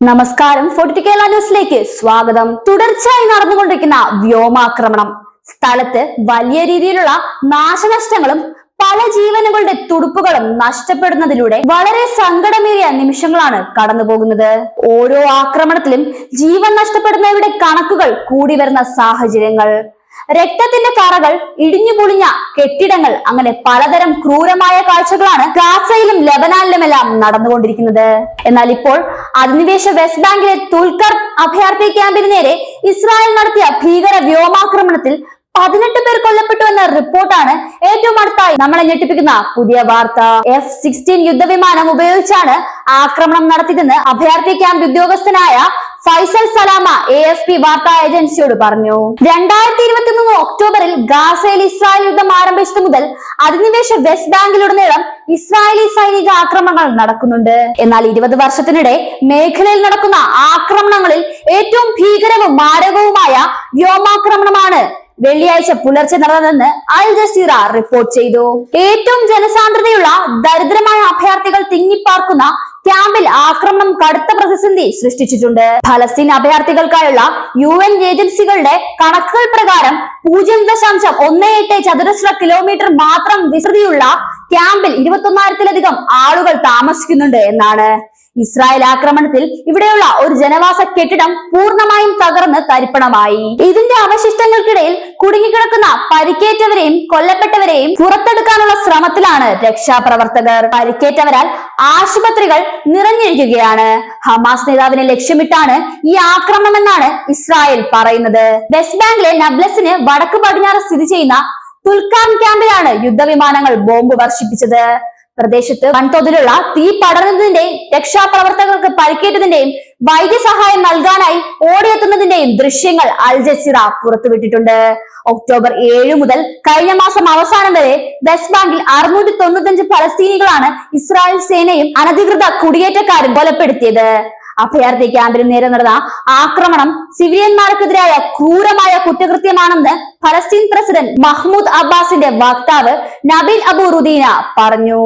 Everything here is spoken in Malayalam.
നമസ്കാരം. ഫോർട്ടി കേരള ന്യൂസിലേക്ക് സ്വാഗതം. തുടർച്ചയായി നടന്നുകൊണ്ടിരിക്കുന്ന വ്യോമാക്രമണം. സ്ഥലത്ത് വലിയ രീതിയിലുള്ള നാശനഷ്ടങ്ങളും പല ജീവനുകളുടെ തുടുപ്പുകളും നഷ്ടപ്പെടുന്നതിലൂടെ വളരെ സങ്കടമേറിയ നിമിഷങ്ങളാണ് കടന്നു പോകുന്നത് ഓരോ ആക്രമണത്തിലും ജീവൻ നഷ്ടപ്പെടുന്നവരുടെ കണക്കുകൾ കൂടി വരുന്ന സാഹചര്യങ്ങൾ. രക്തത്തിന്റെ കറകൾ ഇടിഞ്ഞു പൊളിഞ്ഞ കെട്ടിടങ്ങൾ അങ്ങനെ പലതരം ക്രൂരമായ കാഴ്ചകളാണ് ഗാസയിലും ലബനാനിലുമെല്ലാം നടന്നുകൊണ്ടിരിക്കുന്നത്. എന്നാൽ ഇപ്പോൾ അധിനിവേശ വെസ്റ്റ് ബാങ്കിലെ തുൽക്കർ അഭയാർത്ഥി ക്യാമ്പിന് നേരെ ഇസ്രായേൽ നടത്തിയ ഭീകര വ്യോമാക്രമണത്തിൽ പതിനെട്ട് പേർ കൊല്ലപ്പെട്ടു എന്ന റിപ്പോർട്ടാണ് ഏറ്റവും അടുത്തായി നമ്മളെ ഞെട്ടിപ്പിക്കുന്ന പുതിയ വാർത്ത. എഫ് സിക്സ്റ്റീൻ യുദ്ധവിമാനം ഉപയോഗിച്ചാണ് ആക്രമണം നടത്തിയതെന്ന് അഭയാർത്ഥി ക്യാമ്പ് ഉദ്യോഗസ്ഥനായ Faisal Salama A S P വാർത്താ ഏജൻസിയോട് പറഞ്ഞു. രണ്ടായിരത്തി ഇരുപത്തി മൂന്ന് ഒക്ടോബറിൽ ഗാസയിൽ ഇസ്രായേൽ യുദ്ധം ആരംഭിച്ചത് മുതൽ അധിനിവേശ വെസ്റ്റ് ബാങ്കിലുടനീളം ഇസ്രായേലി സൈനിക ആക്രമണങ്ങൾ നടക്കുന്നുണ്ട്. എന്നാൽ ഇരുപത് വർഷത്തിനിടെ മേഖലയിൽ നടക്കുന്ന ആക്രമണങ്ങളിൽ ഏറ്റവും ഭീകരവും മാരകവുമായ വ്യോമാക്രമണമാണ് വെള്ളിയാഴ്ച പുലർച്ചെ നടന്നതെന്ന് അൽ ജസീറ റിപ്പോർട്ട് ചെയ്തു. ഏറ്റവും ജനസാന്ദ്രതയുള്ള ദരിദ്രമായ അഭയാർത്ഥികൾ തിങ്ങിപ്പാർക്കുന്ന ആക്രമണം കടുത്ത പ്രതിസന്ധി സൃഷ്ടിച്ചിട്ടുണ്ട്. ഫലസ്തീൻ അഭയാർത്ഥികൾക്കായുള്ള യു എൻ ഏജൻസികളുടെ കണക്കുകൾ പ്രകാരം പൂജ്യം ദശാംശം ഒന്ന് എട്ട് ചതുരശ്ര കിലോമീറ്റർ മാത്രം വിസ്തൃതിയുള്ള ക്യാമ്പിൽ ഇരുപത്തൊന്നായിരത്തിലധികം ആളുകൾ താമസിക്കുന്നുണ്ട് എന്നാണ്. ഇസ്രായേൽ ആക്രമണത്തിൽ ഇവിടെയുള്ള ഒരു ജനവാസ കെട്ടിടം പൂർണമായും തകർന്ന് തരിപ്പണമായി. ഇതിന്റെ അവശിഷ്ടങ്ങൾക്കിടയിൽ കുടുങ്ങിക്കിടക്കുന്ന പരിക്കേറ്റവരെയും കൊല്ലപ്പെട്ടവരെയും പുറത്തെടുക്കാനുള്ള ശ്രമത്തിലാണ് രക്ഷാപ്രവർത്തകർ. പരിക്കേറ്റവരാൽ ആശുപത്രികൾ നിറഞ്ഞിരിക്കുകയാണ്. ഹമാസ് നേതാവിനെ ലക്ഷ്യമിട്ടാണ് ഈ ആക്രമണമെന്നാണ് ഇസ്രായേൽ പറയുന്നത്. വെസ്റ്റ് ബാങ്കിലെ നബ്ലസിന് വടക്ക് പടിഞ്ഞാറ് സ്ഥിതി ചെയ്യുന്ന തുൽക്കാൻ ക്യാമ്പിലാണ് യുദ്ധവിമാനങ്ങൾ ബോംബ് വർഷിപ്പിച്ചത്. പ്രദേശത്ത് വൻതോതിലുള്ള തീ പടർന്നതിന്റെയും രക്ഷാപ്രവർത്തകർക്ക് പരിക്കേറ്റതിന്റെയും വൈദ്യസഹായം നൽകാനായി ഓടിയെത്തുന്നതിന്റെയും ദൃശ്യങ്ങൾ അൽ ജസീറ പുറത്തുവിട്ടിട്ടുണ്ട്. ഒക്ടോബർ ഏഴ് മുതൽ കഴിഞ്ഞ മാസം അവസാനം വരെ വെസ്റ്റ് ബാങ്കിൽ അറുന്നൂറ്റി തൊണ്ണൂറ്റഞ്ച് ഫലസ്തീനികളാണ് ഇസ്രായേൽ സേനയും അനധികൃത കുടിയേറ്റക്കാരും കൊലപ്പെടുത്തിയത്. അഭയാർത്ഥി ക്യാമ്പിൽ നേരെ നടന്ന ആക്രമണം സിവിലിയന്മാർക്കെതിരായ ക്രൂരമായ കുറ്റകൃത്യമാണെന്ന് ഫലസ്തീൻ പ്രസിഡന്റ് മഹ്മൂദ് അബ്ബാസിന്റെ വക്താവ് നബീൽ അബു റുദീന പറഞ്ഞു.